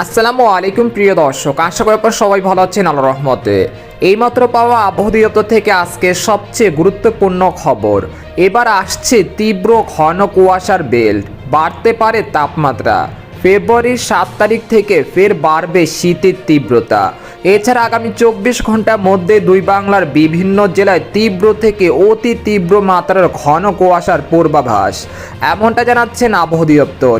আসসালামু আলাইকুম, প্রিয় দর্শক। আশা করি আপনারা সবাই ভালো আছেন আল্লাহ রহমতে। এইমাত্র পাওয়া আবহাওয়া দপ্তর থেকে আজকে সবচেয়ে গুরুত্বপূর্ণ খবর। এবার আসছে তীব্র ঘন কুয়াশার বেল্ট। বাড়তে পারে তাপমাত্রা। ফেব্রুয়ারির সাত তারিখ থেকে ফের বাড়বে শীতের তীব্রতা। এছাড়া আগামী চব্বিশ ঘণ্টার মধ্যে দুই বাংলার বিভিন্ন জেলায় তীব্র থেকে অতি তীব্র মাত্রার ঘন কুয়াশার পূর্বাভাস। এমনটা জানাচ্ছেন আবহাওয়া দপ্তর।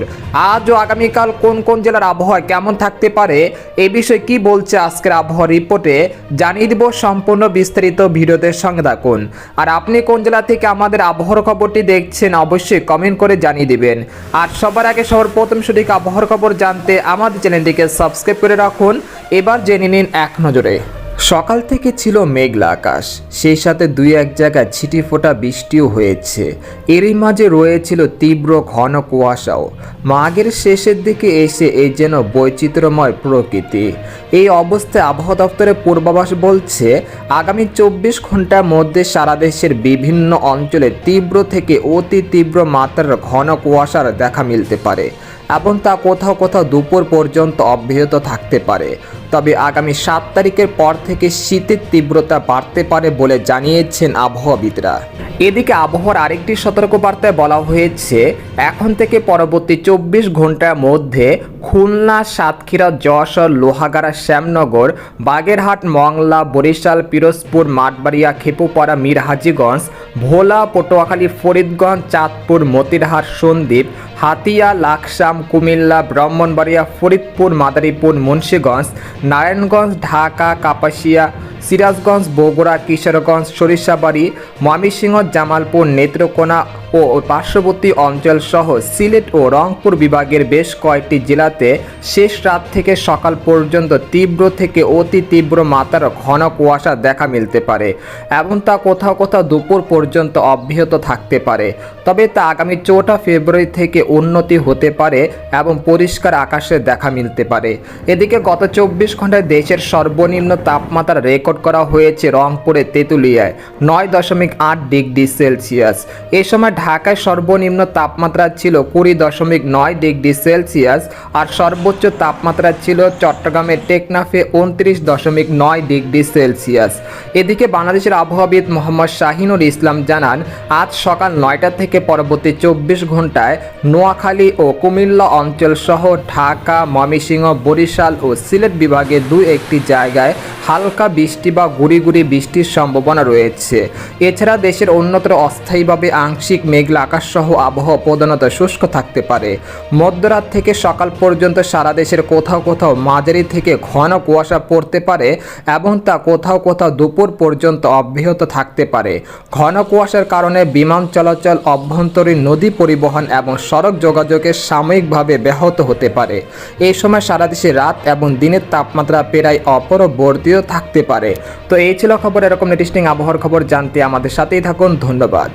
আজ ও আগামীকাল কোন কোন জেলার আবহাওয়া কেমন থাকতে পারে, এ বিষয়ে কি বলছে আজকের আবহাওয়া রিপোর্টে, জানিয়ে দিব সম্পূর্ণ বিস্তারিত ভিডিওতে সঙ্গে থাকুন। আর আপনি কোন জেলা থেকে আমাদের আবহাওয়ার খবরটি দেখছেন, অবশ্যই কমেন্ট করে জানিয়ে দিবেন। আর সবার আগে সবার প্রথম সঠিক আবহাওয়ার খবর জানতে আমাদের চ্যানেলটিকে সাবস্ক্রাইব করে রাখুন। এবার জেনে নিন এক নজরে। সকাল থেকে ছিল মেঘলা আকাশ। সেই সাথে দুই এক জায়গায় ছিটি ফোটা বৃষ্টিও হয়েছে। এরই মাঝে রয়েছিল তীব্র ঘন কুয়াশাও। মাঘের শেষের দিকে এসে এই যেন বৈচিত্র্যময় প্রকৃতি। এই অবস্থায় আবহাওয়া দপ্তরের পূর্বাভাস বলছে, আগামী চব্বিশ ঘণ্টার মধ্যে সারা দেশের বিভিন্ন অঞ্চলে তীব্র থেকে অতি তীব্র মাত্রার ঘন কুয়াশার দেখা মিলতে পারে এবং তা কোথাও কোথাও দুপুর পর্যন্ত অব্যাহত থাকতে পারে। তবে আগামী সাত তারিখের পর থেকে শীতের তীব্রতা বাড়তে পারে বলে জানিয়েছেন আবহাওয়াবিদরা। এদিকে আবহাওয়ার আরেকটি সতর্কবার্তায় বলা হয়েছে, এখন থেকে পরবর্তী চব্বিশ ঘণ্টার মধ্যে খুলনা, সাতক্ষীরা, যশোর, লোহাগাড়া, শ্যামনগর, বাগেরহাট, মংলা, বরিশাল, পিরোজপুর, মাঠবাড়িয়া, খেপুপাড়া, মিরহাজিগঞ্জ, ভোলা, পটুয়াখালী, ফরিদগঞ্জ, চাঁদপুর, মতিরহাট, সন্দ্বীপ, হাতিয়া, লাকসাম, কুমিল্লা, ব্রাহ্মণবাড়িয়া, ফরিদপুর, মাদারীপুর, মুন্সীগঞ্জ नारायणगंज ढाका कापासिया সিরাজগঞ্জ, বগুড়া, কিশোরগঞ্জ, সরিষাবাড়ি, ময়মনসিংহ, জামালপুর, নেত্রকোনা ও পার্শ্ববর্তী অঞ্চল সহ সিলেট ও রংপুর বিভাগের বেশ কয়েকটি জেলাতে শেষ রাত থেকে সকাল পর্যন্ত তীব্র থেকে অতি তীব্র মাত্রার ঘন কুয়াশা দেখা মিলতে পারে এবং তা কোথাও কোথাও দুপুর পর্যন্ত অব্যাহত থাকতে পারে। তবে তা আগামী চৌঠা ফেব্রুয়ারি থেকে উন্নতি হতে পারে এবং পরিষ্কার আকাশে দেখা মিলতে পারে। এদিকে গত চব্বিশ ঘন্টায় দেশের সর্বনিম্ন তাপমাত্রা রেকর্ড করা হয়েছে রংপুরে তেঁতুলিয়ায়, নয় দশমিক আট ডিগ্রি সেলসিয়াস। এ সময় ঢাকায় সর্বনিম্ন তাপমাত্রা ছিল কুড়ি দশমিক নয় ডিগ্রি সেলসিয়াস আর সর্বোচ্চ তাপমাত্রা ছিল চট্টগ্রামের টেকনাফে উনত্রিশ দশমিক নয় ডিগ্রি সেলসিয়াস। এদিকে বাংলাদেশের আবহাওয়াবিদ মোহাম্মদ শাহিনুর ইসলাম জানান, আজ সকাল নয়টা থেকে পরবর্তী চব্বিশ ঘন্টায় নোয়াখালী ও কুমিল্লা অঞ্চল সহ ঢাকা, ময়মনসিংহ, বরিশাল ও সিলেট বিভাগে দু একটি জায়গায় হালকা বৃষ্টি বা গুড়ি গুড়ি বৃষ্টির সম্ভাবনা রয়েছে। এছাড়া দেশের অন্যত্র অস্থায়ীভাবে আংশিক মেঘলা আকাশ সহ আবহাওয়া প্রধানত শুষ্ক থাকতে পারে। মধ্যরাত থেকে সকাল পর্যন্ত সারা দেশের কোথাও কোথাও মাঝারি থেকে ঘন কুয়াশা পড়তে পারে এবং তা কোথাও কোথাও দুপুর পর্যন্ত অব্যাহত থাকতে পারে। ঘন কুয়াশার কারণে বিমান চলাচল, অভ্যন্তরীণ নদী পরিবহন এবং সড়ক যোগাযোগে সাময়িকভাবে ব্যাহত হতে পারে। এই সময় সারা দেশে রাত এবং দিনের তাপমাত্রা প্রায় অপরবর্তীয় থাকতে পারে। তো এই ছিল খবর এরকম নেটিস্টিং আবহাওয়ার খবর জানতে আমাদের সাথেই থাকুন ধন্যবাদ।